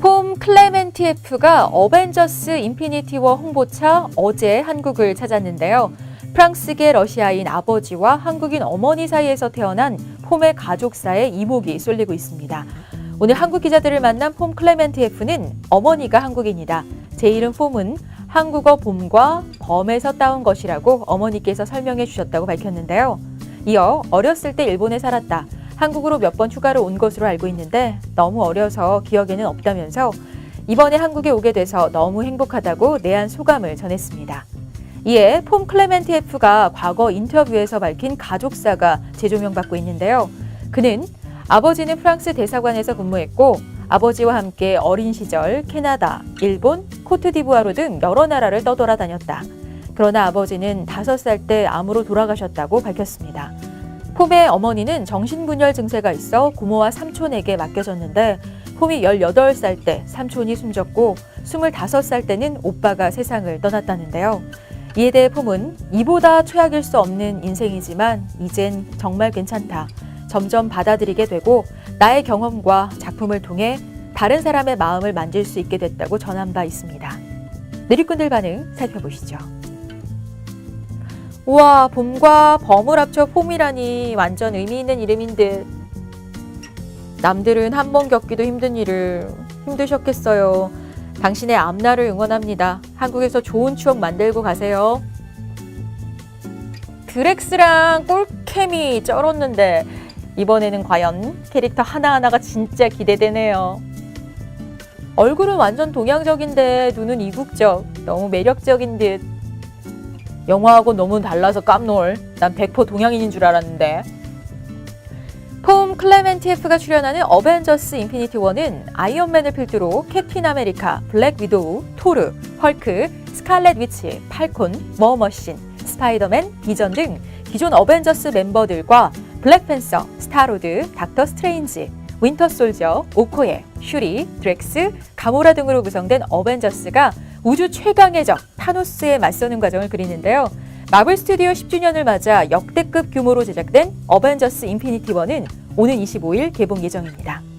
폼 클레멘티에프가 어벤져스 인피니티 워 홍보차 어제 한국을 찾았는데요. 프랑스계 러시아인 아버지와 한국인 어머니 사이에서 태어난 폼의 가족사에 이목이 쏠리고 있습니다. 오늘 한국 기자들을 만난 폼 클레멘티에프는 어머니가 한국인이다. 제 이름 폼은 한국어 봄과 범에서 따온 것이라고 어머니께서 설명해 주셨다고 밝혔는데요. 이어 어렸을 때 일본에 살았다. 한국으로 몇 번 휴가를 온 것으로 알고 있는데 너무 어려서 기억에는 없다면서 이번에 한국에 오게 돼서 너무 행복하다고 내한 소감을 전했습니다. 이에 폼 클레멘티에프가 과거 인터뷰에서 밝힌 가족사가 재조명받고 있는데요. 그는 아버지는 프랑스 대사관에서 근무했고 아버지와 함께 어린 시절 캐나다, 일본, 코트디부아르 등 여러 나라를 떠돌아다녔다. 그러나 아버지는 다섯 살 때 암으로 돌아가셨다고 밝혔습니다. 폼의 어머니는 정신분열 증세가 있어 고모와 삼촌에게 맡겨졌는데 폼이 18살 때 삼촌이 숨졌고 25살 때는 오빠가 세상을 떠났다는데요. 이에 대해 폼은 이보다 최악일 수 없는 인생이지만 이젠 정말 괜찮다. 점점 받아들이게 되고 나의 경험과 작품을 통해 다른 사람의 마음을 만질 수 있게 됐다고 전한 바 있습니다. 느리꾼들 반응 살펴보시죠. 우와, 봄과 범을 합쳐 폼이라니 완전 의미 있는 이름인 듯. 남들은 한 번 겪기도 힘든 일을 힘드셨겠어요. 당신의 앞날을 응원합니다. 한국에서 좋은 추억 만들고 가세요. 드렉스랑 꿀케미 쩔었는데 이번에는 과연 캐릭터 하나하나가 진짜 기대되네요. 얼굴은 완전 동양적인데 눈은 이국적, 너무 매력적인 듯. 영화하고 너무 달라서 깜놀. 난100% 동양인인 줄 알았는데. 폼 클레멘티에프가 출연하는 어벤져스 인피니티 워는 아이언맨을 필두로 캡틴 아메리카, 블랙 위도우, 토르, 헐크, 스칼렛 위치, 팔콘, 머머신, 스파이더맨, 비전 등 기존 어벤져스 멤버들과 블랙팬서, 스타로드, 닥터 스트레인지, 윈터 솔저, 오코예, 슈리, 드렉스, 가모라 등으로 구성된 어벤져스가 우주 최강의 적 타노스에 맞서는 과정을 그리는데요. 마블 스튜디오 10주년을 맞아 역대급 규모로 제작된 어벤져스 인피니티 워는 오는 25일 개봉 예정입니다.